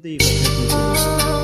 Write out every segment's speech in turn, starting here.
对一个。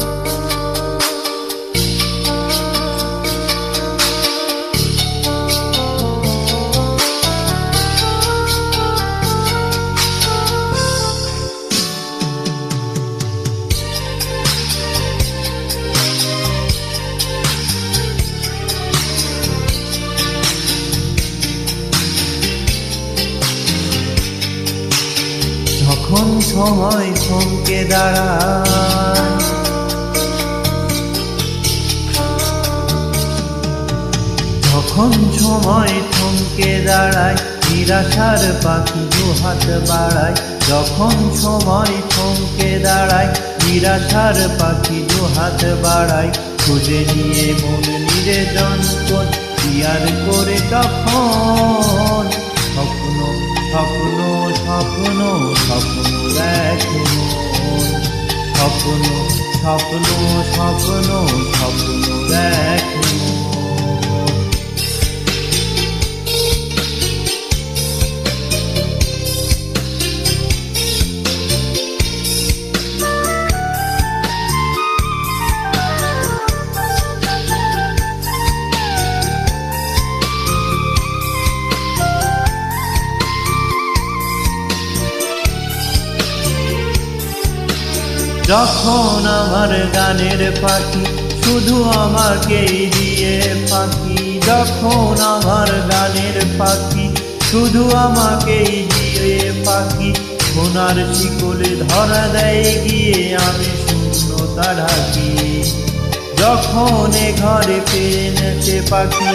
সময় থমকে দাঁড়ায়। যখন সময় থমকে দাঁড়ায়, নিরাশার পাখি দু হাত বাড়ায়। যখন সময় থমকে দাঁড়ায়, নিরাশার পাখি দু হাত বাড়ায়। খুঁজে নিয়ে মন নিরে যন্ত্রণ পিয়ার করে তখন? স্বপ্ন স্বপ্ন স্বপ্ন স্বপ্ন। দেখে স্বপ্ন স্বপ্ন স্বপ্ন স্বপ্ন দেখে। যখন আমার গানের পাখি শুধু আমাকেই দিয়ে পাখি, যখন আমার গানের পাখি শুধু আমাকেই দিয়ে পাখি, সোনার শিকলে ধরা দেয় গিয়ে আমি শূন্যতা ঢাকি। যখন ঘরে ফিরে পাখি,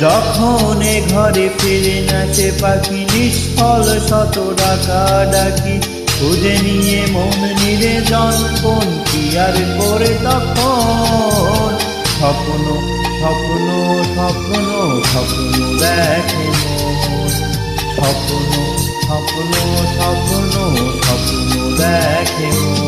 যখন ঘরে ফিরে নাচে পাখি, নিষ্ফল শত ডাকা ডাকি। খুঁজে নিয়ে মন নিরে জনপন কি আর করে তখন। স্বপ্ন স্বপ্ন স্বপ্ন স্বপ্ন দেখে স্বপ্ন স্বপ্ন স্বপ্ন স্বপ্ন দেখে মন।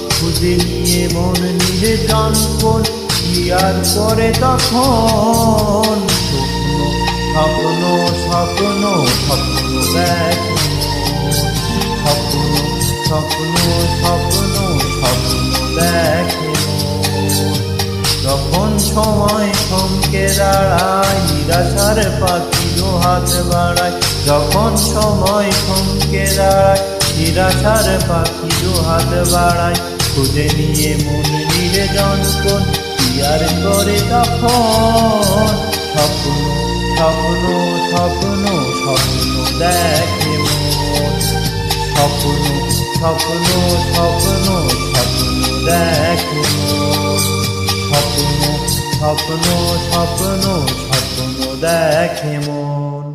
খুঁজে নিয়ে মন নিজে জনপন কি আর করে তখন? স্বপ্ন স্বপ্ন স্বপ্ন দেখে। স্বপ্ন স্বপ্ন স্বপ্ন স্বপ্ন দেখে। যখন সময় থমকে দাঁড়ায়, নিরাশার পাখি হাত বাড়ায়। যখন সময় থমকে দাঁড়ায়, নিরাশার পাখি হাত বাড়ায়। খুঁজে নিয়ে মন নিরে জনপন কি আর করে তখন? স্বপ্ন স্বপ্ন স্বপ্ন স্বপ্ন দেখে স্বপ্ন স্বপ্ন স্বপ্ন স্বপ্ন দেখে স্বপ্ন স্বপ্ন স্বপ্ন স্বপ্ন দেখে মন।